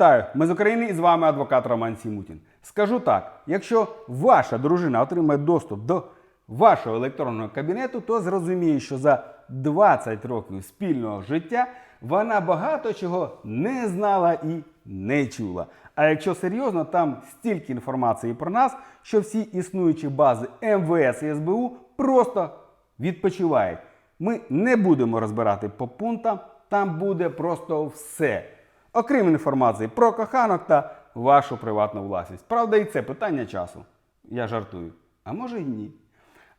Вітаю, ми з України і з вами адвокат Роман Сімутін. Скажу так: якщо ваша дружина отримає доступ до вашого електронного кабінету, то зрозуміє, що за 20 років спільного життя вона багато чого не знала і не чула. А якщо серйозно, там стільки інформації про нас, що всі існуючі бази МВС і СБУ просто відпочивають. Ми не будемо розбирати по пунктам, там буде просто все. Окрім інформації про коханок та вашу приватну власність. Правда, і це питання часу. Я жартую. А може й ні.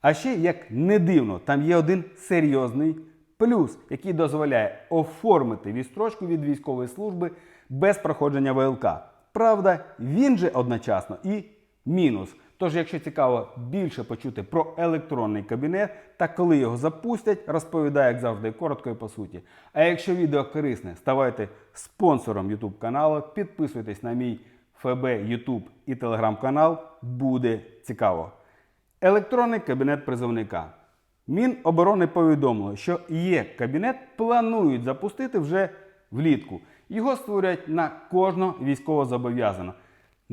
А ще, як не дивно, там є один серйозний плюс, який дозволяє оформити відстрочку від військової служби без проходження ВЛК. Правда, він же одночасно і мінус. Тож, якщо цікаво більше почути про електронний кабінет та коли його запустять, розповідаю, як завжди, коротко і по суті. А якщо відео корисне, ставайте спонсором YouTube каналу, підписуйтесь на мій ФБ, YouTube і Telegram канал. Буде цікаво. Електронний кабінет призовника. Міноборони повідомило, що є кабінет планують запустити вже влітку. Його створять на кожного військовозобов'язаного.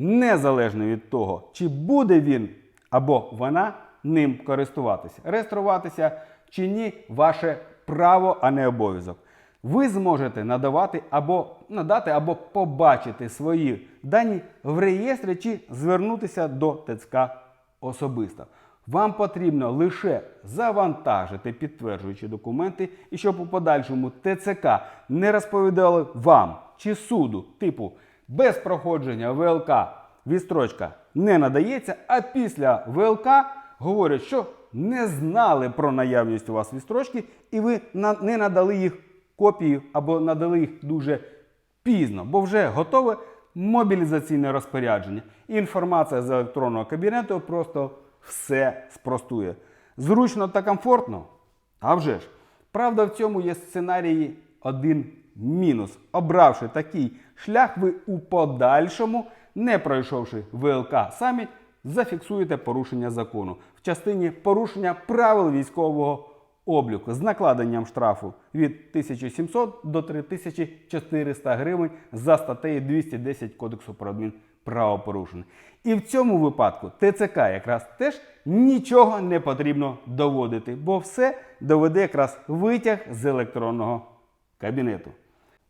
Незалежно від того, чи буде він або вона ним користуватися, реєструватися чи ні, ваше право, а не обов'язок. Ви зможете надавати або надати або побачити свої дані в реєстрі чи звернутися до ТЦК особисто. Вам потрібно лише завантажити підтверджуючі документи, і щоб у подальшому ТЦК не розповідали вам чи суду, типу без проходження ВЛК відстрочка не надається, а після ВЛК говорять, що не знали про наявність у вас відстрочки, і ви не надали їх копії або надали їх дуже пізно, бо вже готове мобілізаційне розпорядження. Інформація з електронного кабінету просто все спростує. Зручно та комфортно? А вже ж. Правда, в цьому є сценарії один мінус. Обравши такий шлях, ви у подальшому, не пройшовши ВЛК самі, зафіксуєте порушення закону в частині порушення правил військового обліку з накладенням штрафу від 1700 до 3400 гривень за статтею 210 Кодексу про адмінправопорушення. І в цьому випадку ТЦК якраз теж нічого не потрібно доводити, бо все доведе якраз витяг з електронного кабінету.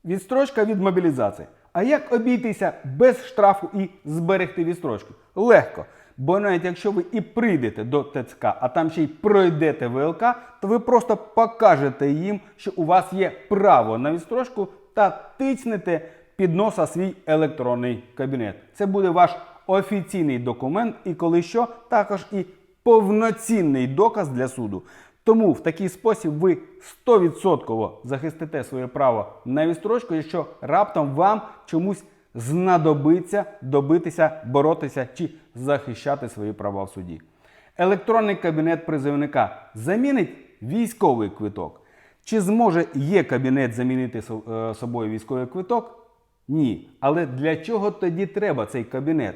Відстрочка від мобілізації. А як обійтися без штрафу і зберегти відстрочку? Легко. Бо навіть якщо ви і прийдете до ТЦК, а там ще й пройдете ВЛК, то ви просто покажете їм, що у вас є право на відстрочку та тицнете під носа свій електронний кабінет. Це буде ваш офіційний документ, і коли що, також і повноцінний доказ для суду. Тому в такий спосіб ви 100% захистите своє право на відстрочку, якщо раптом вам чомусь знадобиться добитися, боротися чи захищати свої права в суді. Електронний кабінет призовника замінить військовий квиток. Чи зможе є кабінет замінити е, собою військовий квиток? Ні. Але для чого тоді треба цей кабінет?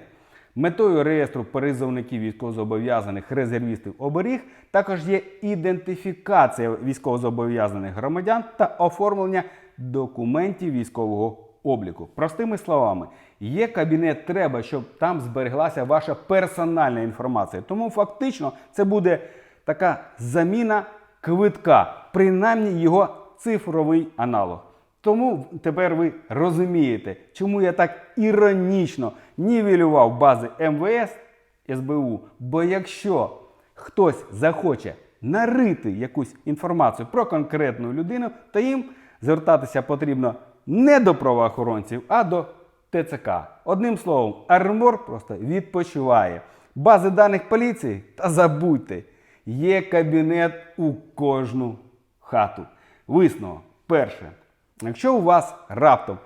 Метою реєстру призовників військовозобов'язаних резервістів оберіг також є ідентифікація військовозобов'язаних громадян та оформлення документів військового обліку. Простими словами, є кабінет треба, щоб там збереглася ваша персональна інформація. Тому фактично це буде така заміна квитка, принаймні його цифровий аналог. Тому тепер ви розумієте, чому я так іронічно нівелював бази МВС СБУ. Бо якщо хтось захоче нарити якусь інформацію про конкретну людину, то їм звертатися потрібно не до правоохоронців, а до ТЦК. Одним словом, армор просто відпочиває. Бази даних поліції та забудьте, є кабінет у кожну хату. Висновок. Перше. Якщо у вас раптом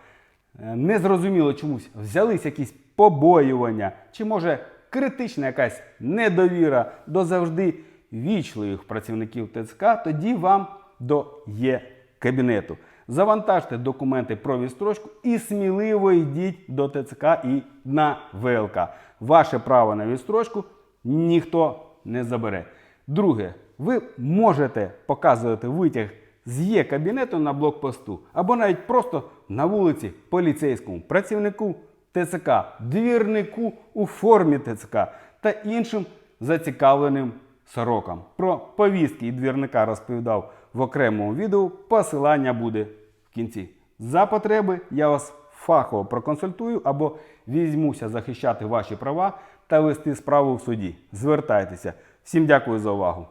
е, незрозуміло чомусь взялись якісь побоювання, чи може критична якась недовіра до завжди вічливих працівників ТЦК, тоді вам до є кабінету. Завантажте документи про відстрочку і сміливо йдіть до ТЦК і на ВЛК. Ваше право на відстрочку ніхто не забере. Друге, ви можете показувати витяг з є кабінету на блокпосту, або навіть просто на вулиці поліцейському працівнику ТЦК, двірнику у формі ТЦК та іншим зацікавленим сорокам. Про повістки і двірника розповідав в окремому відео. Посилання буде в кінці. За потреби я вас фахово проконсультую або візьмуся захищати ваші права та вести справу в суді. Звертайтеся. Всім дякую за увагу.